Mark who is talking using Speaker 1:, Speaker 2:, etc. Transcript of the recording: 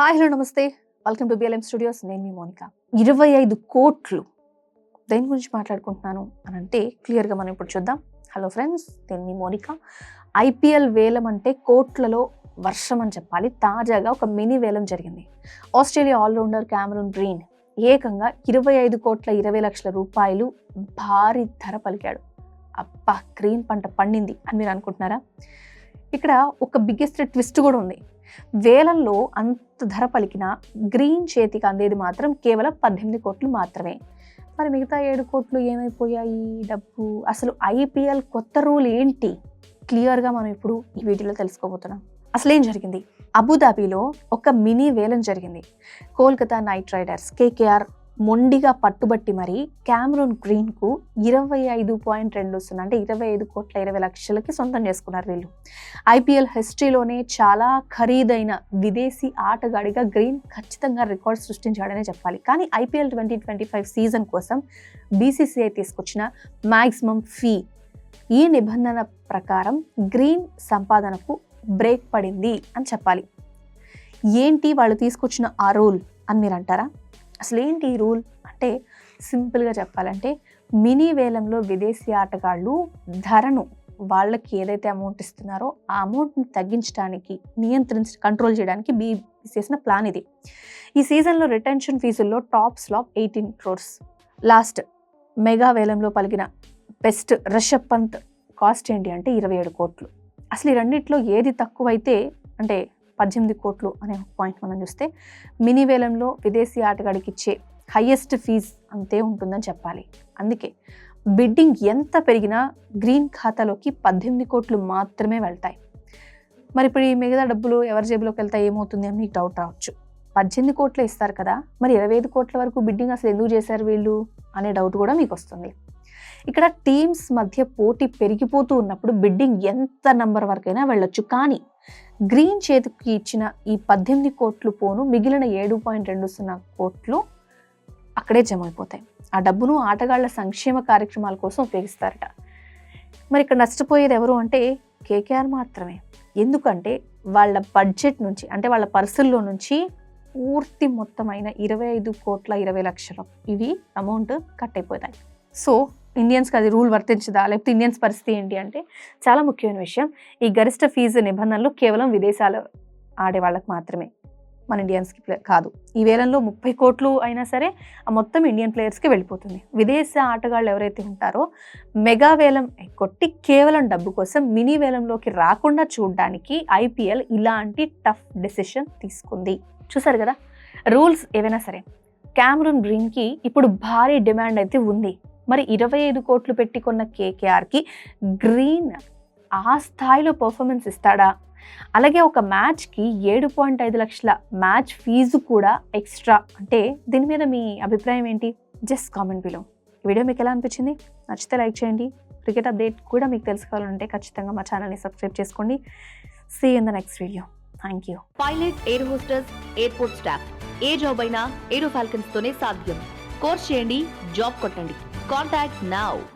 Speaker 1: Hi hello నమస్తే. Welcome to BLM studios నేను మీ మోనిక. ఇరవై ఐదు కోట్లు దేని గురించి మాట్లాడుకుంటున్నాను అని అంటే క్లియర్గా మనం ఇప్పుడు చూద్దాం. హలో ఫ్రెండ్స్ నేను మీ మోనిక. ఐపీఎల్ వేలం అంటే కోట్లలో వర్షం అని చెప్పాలి. తాజాగా ఒక మినీ వేలం జరిగింది. ఆస్ట్రేలియా ఆల్రౌండర్ క్యామరూన్ గ్రీన్ ఏకంగా ఇరవై ఐదు కోట్ల ఇరవై లక్షల రూపాయలు భారీ ధర పలికాడు. అబ్బా గ్రీన్ పంట పండింది అని మీరు అనుకుంటున్నారా? ఇక్కడ ఒక బిగ్గెస్ట్ ట్విస్ట్ కూడా ఉంది. వేలంలో అంత ధర పలికిన గ్రీన్ చేతికి అందేది మాత్రం కేవలం పద్దెనిమిది కోట్లు మాత్రమే. మరి మిగతా ఏడు కోట్లు ఏమైపోయాయి? డబ్బు. అసలు ఐపీఎల్ కొత్త రూల్ ఏంటి? క్లియర్గా మనం ఇప్పుడు ఈ వీడియోలో తెలుసుకోబోతున్నాం. అసలు ఏం జరిగింది? అబుదాబిలో ఒక మినీ వేలం జరిగింది. కోల్కతా నైట్ రైడర్స్ కేకేఆర్ మొండిగా పట్టుబట్టి మరి క్యామరూన్ గ్రీన్కు ఇరవై ఐదు పాయింట్ రెండు సున్నా అంటే ఇరవై ఐదు కోట్ల ఇరవై లక్షలకి సొంతం చేసుకున్నారు వీళ్ళు. ఐపీఎల్ హిస్టరీలోనే చాలా ఖరీదైన విదేశీ ఆటగాడిగా గ్రీన్ ఖచ్చితంగా రికార్డ్ సృష్టించాడనే చెప్పాలి. కానీ IPL twenty twenty five season కోసం బీసీసీఐ తీసుకొచ్చిన మ్యాక్సిమం ఫీ ఈ నిబంధన ప్రకారం గ్రీన్ సంపాదనకు బ్రేక్ పడింది అని చెప్పాలి. ఏంటి వాళ్ళు తీసుకొచ్చిన ఆ రూల్ అని మీరు అంటారా? అసలు ఏంటి ఈ రూల్? అంటే సింపుల్గా చెప్పాలంటే మినీ వేలంలో విదేశీ ఆటగాళ్ళు ధరను వాళ్ళకి ఏదైతే అమౌంట్ ఇస్తున్నారో ఆ అమౌంట్ని తగ్గించడానికి నియంత్రించ కంట్రోల్ చేయడానికి బీబీ చేసిన ప్లాన్ ఇది. ఈ సీజన్లో retention ఫీజుల్లో top slab eighteen crores. Last mega వేలంలో పలికిన బెస్ట్ రిషబ్ పంత్ కాస్ట్ ఏంటి అంటే ఇరవై ఏడు కోట్లు. అసలు ఈ రెండిట్లో ఏది తక్కువైతే అంటే పద్దెనిమిది కోట్లు అనే పాయింట్ మనం చూస్తే మినీ వేలంలో విదేశీ ఆటగాడికి ఇచ్చే హయ్యెస్ట్ ఫీజ్ అంతే ఉంటుందని చెప్పాలి. అందుకే బిడ్డింగ్ ఎంత పెరిగినా గ్రీన్ ఖాతాలోకి పద్దెనిమిది కోట్లు మాత్రమే వెళ్తాయి. మరి ఇప్పుడు ఈ మిగతా డబ్బులు ఎవరి జేబులోకి వెళ్తాయి ఏమవుతుంది అని మీకు డౌట్ రావచ్చు. పద్దెనిమిది కోట్లే ఇస్తారు కదా మరి ఇరవై ఐదు కోట్ల వరకు బిడ్డింగ్ అసలు ఎందుకు చేశారు వీళ్ళు అనే డౌట్ కూడా మీకు వస్తుంది. ఇక్కడ టీమ్స్ మధ్య పోటీ పెరిగిపోతూ ఉన్నప్పుడు బిడ్డింగ్ ఎంత నంబర్ వరకైనా వెళ్ళొచ్చు. కానీ గ్రీన్ చేతికి ఇచ్చిన ఈ పద్దెనిమిది కోట్లు పోను మిగిలిన ఏడు పాయింట్ రెండు సున్నా కోట్లు అక్కడే జమ అయిపోతాయి ఆ డబ్బును ఆటగాళ్ళ సంక్షేమ కార్యక్రమాల కోసం ఉపయోగిస్తారట. మరి ఇక్కడ నష్టపోయేది ఎవరు అంటే కేకేఆర్ మాత్రమే. ఎందుకంటే వాళ్ళ బడ్జెట్ నుంచి అంటే వాళ్ళ పర్సుల్లో నుంచి పూర్తి మొత్తమైన ఇరవై ఐదు కోట్ల ఇరవై లక్షలు ఇవి అమౌంట్ కట్ అయిపోతాయి. సో ఇండియన్స్కి అది రూల్ వర్తించదా? లేకపోతే ఇండియన్స్ పరిస్థితి ఏంటి అంటే చాలా ముఖ్యమైన విషయం. ఈ గరిష్ట ఫీజు నిబంధనలు కేవలం విదేశాలు ఆడే వాళ్ళకి మాత్రమే. మన ఇండియన్స్కి కాదు. ఈ వేలంలో ముప్పై కోట్లు అయినా సరే ఆ మొత్తం ఇండియన్ ప్లేయర్స్కి వెళ్ళిపోతుంది. విదేశ ఆటగాళ్ళు ఎవరైతే ఉంటారో మెగా వేలం కొట్టి కేవలం డబ్బు కోసం మినీ వేలంలోకి రాకుండా చూడడానికి ఐపీఎల్ ఇలాంటి టఫ్ డెసిషన్ తీసుకుంది. చూసారు కదా? రూల్స్ ఏవైనా సరే. క్యామరూన్ గ్రీన్కి ఇప్పుడు భారీ డిమాండ్ అయితే ఉంది. మరి ఇరవై ఐదు కోట్లు పెట్టి కొన్న కేకేఆర్కి గ్రీన్ ఆ స్థాయిలో పర్ఫార్మెన్స్ ఇస్తాడా? అలాగే ఒక మ్యాచ్కి ఏడు పాయింట్ ఐదు లక్షల మ్యాచ్ ఫీజు కూడా ఎక్స్ట్రా. అంటే దీని మీద మీ అభిప్రాయం ఏంటి? Just comment below. ఈ వీడియో మీకు ఎలా అనిపించింది? నచ్చితే లైక్ చేయండి. క్రికెట్ అప్డేట్ కూడా మీకు తెలుసుకోవాలంటే ఖచ్చితంగా మా ఛానల్ని సబ్స్క్రైబ్ చేసుకోండి. See in the next video thank you
Speaker 2: pilot air hostess airport staff A job అయినా ఏరో ఫాల్కన్స్ తోనే సాధ్యం. కోర్స్ చేయండి జాబ్ కొట్టండి. Contact now.